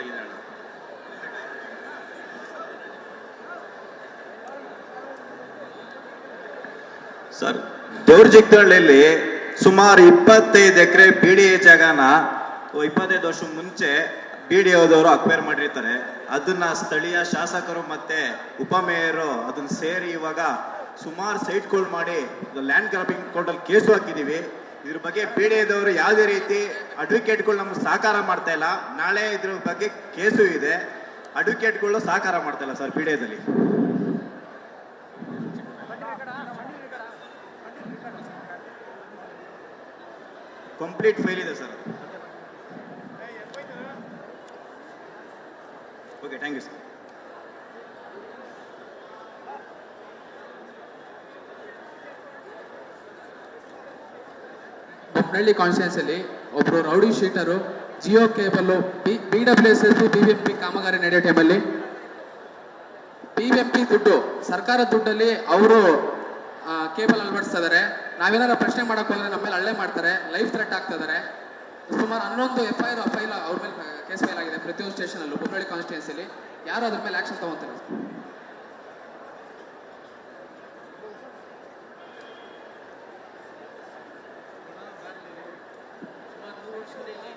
ಆಗಿದೆ ಅಣ್ಣ. ಸರ್ ದೌರ್ಜಿಗ್ದಳ್ಳಿಯಲ್ಲಿ ಸುಮಾರು ಇಪ್ಪತ್ತೈದು ಎಕರೆ ಬಿ ಡಿ ಎ ಜಾಗನ ಇಪ್ಪತ್ತೈದು ವರ್ಷ ಮುಂಚೆ ಬಿ ಡಿ ಎದವರು ಅಕ್ವೈರ್ ಮಾಡಿರ್ತಾರೆ. ಅದನ್ನ ಸ್ಥಳೀಯ ಶಾಸಕರು ಮತ್ತೆ ಉಪಮೇಯರು ಅದನ್ನ ಸೇರಿ ಇವಾಗ ಸುಮಾರು ಸೈಟ್ಗಳು ಮಾಡಿ ಲ್ಯಾಂಡ್ ಗ್ರಾಬಿಂಗ್ ಕೋರ್ಟಲ್ಲಿ ಕೇಸು ಹಾಕಿದೀವಿ. ಇದ್ರ ಬಗ್ಗೆ ಪೀಡೆಯದವರು ಯಾವುದೇ ರೀತಿ ಅಡ್ವೊಕೇಟ್ಗಳು ನಮ್ಗೆ ಸಹಕಾರ ಮಾಡ್ತಾ ಇಲ್ಲ. ನಾಳೆ ಇದ್ರ ಬಗ್ಗೆ ಕೇಸು ಇದೆ. ಅಡ್ವೊಕೇಟ್ಗಳು ಸಹಕಾರ ಮಾಡ್ತಾ ಇಲ್ಲ ಸರ್ ಪೀಡೆಯದಲ್ಲಿ ಕಂಪ್ಲೀಟ್ ಫೈಲ್ ಇದೆ sir. Okay, thank you sir. Bommanahalli ಅಲ್ಲಿ ಒಬ್ರು rowdy sheeter Jio cable B W S S B B M P ಕಾಮಗಾರಿ ನಡೆಯೋ ಟೈಮಲ್ಲಿ ಬಿ ಎಂ ಪಿ ದುಡ್ಡು, ಸರ್ಕಾರದ ದುಡ್ಡಲ್ಲಿ ಅವರು ಕೇಬಲ್ ಅಳವಡಿಸ್ತಾ ಇದಾರೆ ಪ್ರಶ್ನೆ ಮಾಡಕ್ ಹೋದ್ರೆ ನಮ್ಮ ಮೇಲೆ ಹಳ್ಳೆ ಮಾಡ್ತಾರೆ ಲೈಫ್ ಥ್ರೆಟ್ ಆಗ್ತಾ ಇದಾರೆ. ಸುಮಾರು ಹನ್ನೊಂದು ಎಫ್ ಐ ಆರ್ ಫೈಲ್ ಅವ್ರ ಮೇಲೆ ಕೇಸ್ ಫೈಲ್ ಆಗಿದೆ ಪ್ರತಿಯೊಂದು ಸ್ಟೇಷನ್ ಅಲ್ಲೂ ಕಾನ್ಸ್ಟಿಟ್ಯೂನ್ಸಿಲಿ ಯಾರು ಅದ್ರ ಮೇಲೆ ಆಕ್ಷನ್ ತಗೊಂತಾರೆ Gracias.